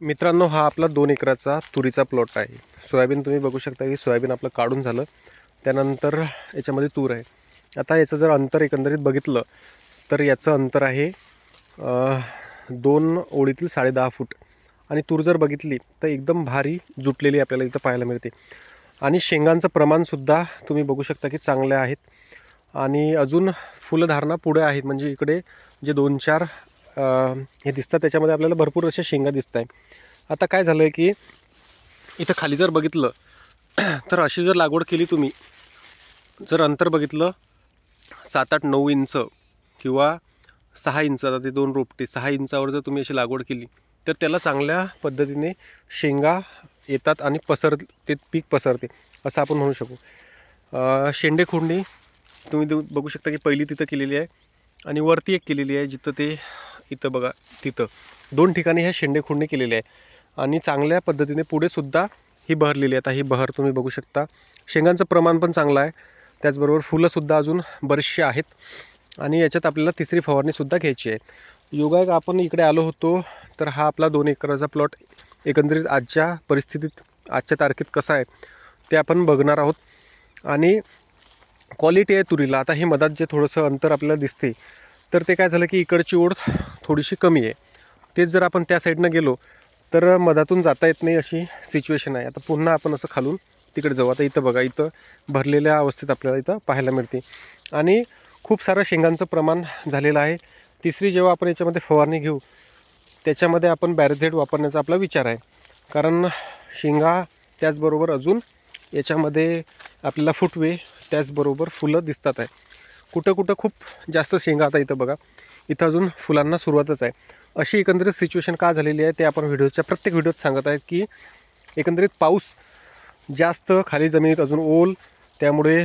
मित्रांनो हा आपला दोन एकराचा तुरीचा प्लॉट आहे. सोयाबीन तुम्ही बघू शकता की सोयाबीन आपलं काढून झालं. त्यानंतर याच्यामध्ये तूर आहे. आता याचं जर अंतर एकंदरीत बघितलं तर याचं अंतर आहे दोन ओळीतील साडेदहा फूट. आणि तूर जर बघितली तर एकदम भारी जुटलेली आपल्याला इथं पाहायला मिळते. आणि शेंगांचं प्रमाणसुद्धा तुम्ही बघू शकता की चांगले आहेत. आणि अजून फुलधारणा पुढे आहेत. म्हणजे इकडे जे दोन चार हे दिसतात. त्याच्यामध्ये आपल्याला भरपूर अशा शेंगा दिसत आहे आता काय झालं आहे की इथं खाली जर बघितलं तर अशी जर लागवड केली तुम्ही जर अंतर बघितलं सात आठ नऊ इंच किंवा सहा इंच आता ते दोन रोपटे सहा इंचावर जर तुम्ही अशी लागवड केली तर त्याला चांगल्या पद्धतीने शेंगा येतात आणि पसर ते पीक पसरते असं आपण म्हणू शकू. शेंडे खोडणी तुम्ही बघू शकता की पहिली तिथं केलेली आहे आणि वरती एक केलेली आहे जिथं ते इथं बघा तिथं. दोन ठिकाणी ह्या शेंडे केलेले केलेली आहे आणि चांगल्या पद्धतीने पुढेसुद्धा ही बहरलेली आहे आता ही बहर तुम्ही बघू शकता. शेंगांचं प्रमाण पण चांगलं आहे. त्याचबरोबर फुलंसुद्धा अजून बरीचशी आहेत. आणि याच्यात आपल्याला तिसरी फवारणीसुद्धा घ्यायची आहे. योगायोग आपण इकडे आलो होतो तर हा आपला दोन एकराचा प्लॉट एकंदरीत आजच्या परिस्थितीत आजच्या तारखेत कसा आहे ते आपण बघणार आहोत. आणि क्वालिटी आहे तुरीला. आता हे मधात जे थोडंसं अंतर आपल्याला दिसते तर ते काय झालं की इकडची ओढ थोडीशी कमी आहे. तेच जर आपण त्या साईडनं गेलो तर मधातून जाता येत नाही अशी सिच्युएशन आहे. आता पुन्हा आपण असं खालून तिकडे जाऊ. आता इथं बघा इथं भरलेल्या अवस्थेत आपल्याला इथं पाहायला मिळते. आणि खूप सारं शेंगांचं प्रमाण झालेलं आहे. तिसरी जेव्हा आपण याच्यामध्ये फवारणी घेऊ त्याच्यामध्ये आपण बॅरेझेड वापरण्याचा आपला विचार आहे. कारण शेंगा त्याचबरोबर अजून याच्यामध्ये आपल्याला फुटवे त्याचबरोबर फुलं दिसतात आहे. कुठं कुठं खूप जास्त शेंगा आता इथं बघा. इथं अजून फुलांना सुरुवातच आहे. अशी एकंदरीत सिच्युएशन का झालेली आहे ते आपण व्हिडिओच्या प्रत्येक व्हिडिओत सांगत आहेत की एकंदरीत पाऊस जास्त खाली जमिनीत अजून ओल त्यामुळे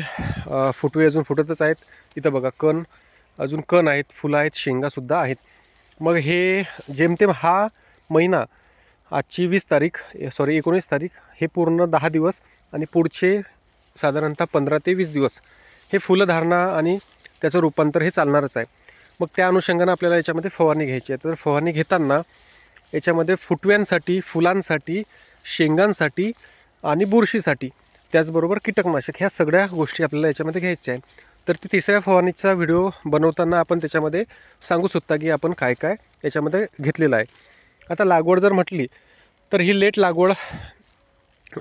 फुटवे अजून फुटतच आहेत. इथं बघा कण अजून कण आहेत फुलं आहेत शेंगासुद्धा आहेत. मग हे जेमतेम हा महिना आजची वीस तारीख सॉरी एकोणीस तारीख हे पूर्ण दहा दिवस आणि पुढचे साधारणतः पंधरा ते वीस दिवस हे फुलधारणा आणि त्याचं रूपांतर हे चालणारच आहे. मग त्या अनुषंगानं आपल्याला याच्यामध्ये फवारणी घ्यायची आहे. तर फवारणी घेताना याच्यामध्ये फुटव्यांसाठी फुलांसाठी शेंगांसाठी आणि बुरशीसाठी त्याचबरोबर कीटकनाशक ह्या सगळ्या गोष्टी आपल्याला याच्यामध्ये घ्यायच्या आहेत. तर ती तिसऱ्या फवारणीचा व्हिडिओ बनवताना आपण त्याच्यामध्ये सांगू शकता की आपण काय काय याच्यामध्ये घेतलेलं आहे. आता लागवड जर म्हटली तर ही लेट लागवड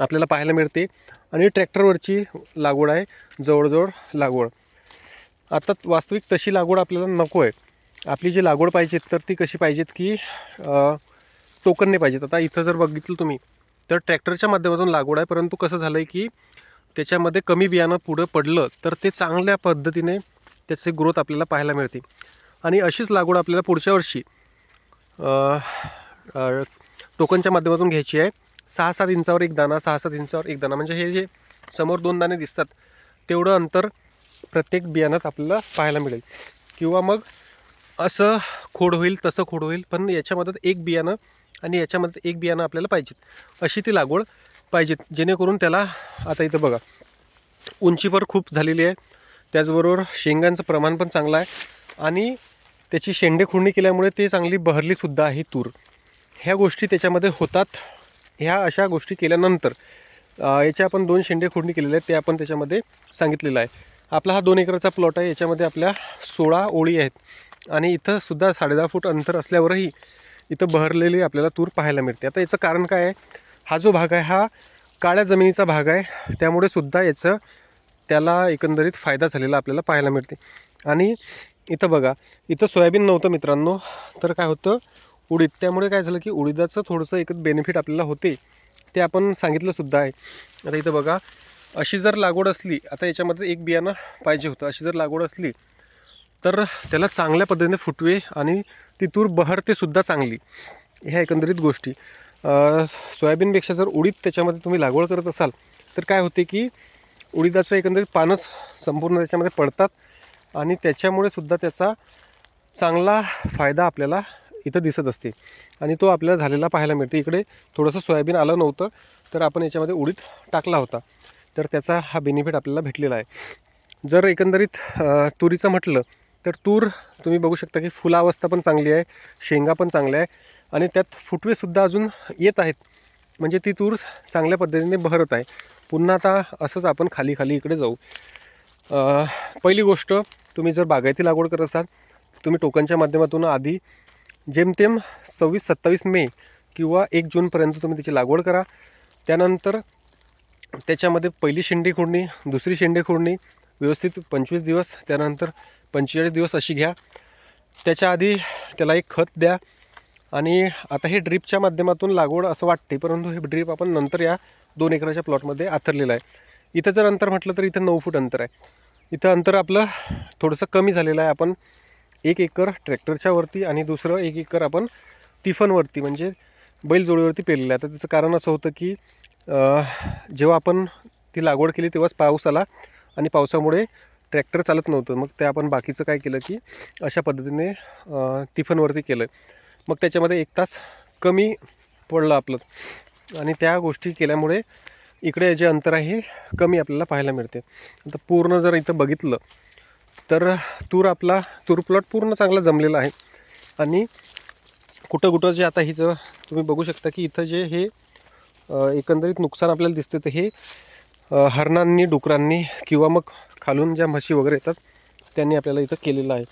आपल्याला पाहायला मिळते आणि ट्रॅक्टरवरची लागवड आहे जवळजवळ लागवड. आता वास्तविक तशी लागवड आपल्याला नको आहे. आपली जी लागवड पाहिजे तर ती कशी पाहिजेत की टोकनने पाहिजेत. आता इथं जर बघितलं तुम्ही तर ट्रॅक्टरच्या माध्यमातून लागवड आहे परंतु कसं झालं आहे की त्याच्यामध्ये कमी बियाणं पुढं पडलं तर ते चांगल्या पद्धतीने त्याचे ग्रोथ आपल्याला पाहायला मिळते. आणि अशीच लागवड आपल्याला पुढच्या वर्षी टोकनच्या माध्यमातून घ्यायची आहे. सहा सात इंचावर एक दाणा सहा सात इंचावर एक दाणा म्हणजे हे जे समोर दोन दाणे दिसतात तेवढं अंतर प्रत्येक बियाणात आपल्याला पाहायला मिळेल. किंवा मग असं खोड होईल तसं खोड होईल पण याच्यामध्ये एक बियाणं आणि याच्यामध्ये एक बियाणं आपल्याला पाहिजेत. अशी ती लागवड पाहिजेत जेणेकरून त्याला आता इथं बघा उंची खूप झालेली आहे. त्याचबरोबर शेंगांचं प्रमाण पण चांगलं आहे आणि त्याची शेंडे खुडणी केल्यामुळे ते चांगली बहरलीसुद्धा आहे तूर. ह्या गोष्टी त्याच्यामध्ये होतात. ह्या अशा गोष्टी केल्यानंतर याच्या आपण दोन शेंडे खुडणी केलेले आहेत ते आपण त्याच्यामध्ये सांगितलेलं आहे. आपला हा दोन एकराचा प्लॉट आहे. याच्यामध्ये आपल्या सोळा ओळी आहेत. आणि इथं सुद्धा साडेदहा फूट अंतर असल्यावरही इथं बहरलेली आपल्याला तूर पाहायला मिळते. आता याचं कारण काय आहे? हा जो भाग आहे हा काळ्या जमिनीचा भाग आहे. त्यामुळे सुद्धा याचं त्याला एकंदरीत फायदा झालेला आपल्याला पाहायला मिळते. आणि इथं बघा इथं सोयाबीन नव्हतं मित्रांनो. तर काय होतं? उडीद. त्यामुळे काय झालं की उडीदाचं थोडंसं एक बेनिफिट आपल्याला होते. ते आपण सांगितलंसुद्धा आहे. आता इथं बघा अशी जर लागवड असली आता याच्यामध्ये एक बियाणं पाहिजे होतं अशी जर लागवड असली तर त्याला चांगल्या पद्धतीने फुटवे आणि ती तूर बहरतेसुद्धा चांगली. ह्या एकंदरीत गोष्टी. सोयाबीनपेक्षा जर उडीद त्याच्यामध्ये तुम्ही लागवड करत असाल तर काय होते की उडीदाचं एकंदरीत पानच संपूर्ण त्याच्यामध्ये पडतात आणि त्याच्यामुळे सुद्धा त्याचा चांगला फायदा आपल्याला इथं दिसत असते. आणि तो आपल्याला झालेला पाहायला मिळते. इकडे थोडंसं सोयाबीन आलं नव्हतं तर आपण याच्यामध्ये उडीद टाकला होता. तर त्याचा हा बेनिफिट आपल्याला भेटलेला आहे. जर एकंदरीत तुरीचं म्हटलं तर तूर तुम्ही बघू शकता की फुलावस्था पण चांगली आहे शेंगा पण चांगल्या आहे आणि त्यात फुटवेसुद्धा अजून येत आहेत. म्हणजे ती तूर चांगल्या पद्धतीने बहरत आहे. पुन्हा आता असंच आपण खाली खाली इकडे जाऊ. पहिली गोष्ट तुम्ही जर बागायती लागवड करत असाल तुम्ही टोकनच्या माध्यमातून आधी जेमतेम सव्वीस सत्तावीस मे किंवा एक जूनपर्यंत तुम्ही त्याची लागवड करा. त्यानंतर त्याच्यामध्ये पहिली शेंडी खोडणी दुसरी शेंडी खोडणी व्यवस्थित पंचवीस दिवस त्यानंतर पंचेचाळीस दिवस अशी घ्या. त्याच्या आधी त्याला एक खत द्या. आणि आता हे ड्रीपच्या माध्यमातून लागवड असं वाटते परंतु हे ड्रीप आपण नंतर या दोन एकराच्या प्लॉटमध्ये आथरलेलं आहे. इथं जर अंतर म्हटलं तर इथं नऊ फूट अंतर आहे. इथं अंतर आपलं थोडंसं कमी झालेलं आहे. आपण एक एकर ट्रॅक्टरच्या वरती आणि दुसरं एक एकर आपण तिफनवरती म्हणजे बैलजोडीवरती पेरलेलं आहे. तर त्याचं कारण असं होतं की जेव्हा आपण ती लागवड केली तेव्हाच पाऊस आला आणि पावसामुळे ट्रॅक्टर चालत नव्हतं. मग ते आपण बाकीचं काय केलं की अशा पद्धतीने टिफनवरती केलं. मग त्याच्यामध्ये एक तास कमी पडलं आपलं. आणि त्या गोष्टी केल्यामुळे इकडे जे अंतर आहे हे कमी आपल्याला पाहायला मिळते. आता पूर्ण जर इथं बघितलं तर तूर आपला तूर प्लॉट पूर्ण चांगला जमलेला आहे. आणि कुठं कुठं जे आता हिचं तुम्ही बघू शकता की इथं जे हे एकंदरीत नुकसान आपल्याला दिसते तर हे हरणांनी डुकरांनी किंवा मग खालून ज्या म्हशी वगैरे येतात त्यांनी आपल्याला इथं केलेलं आहे.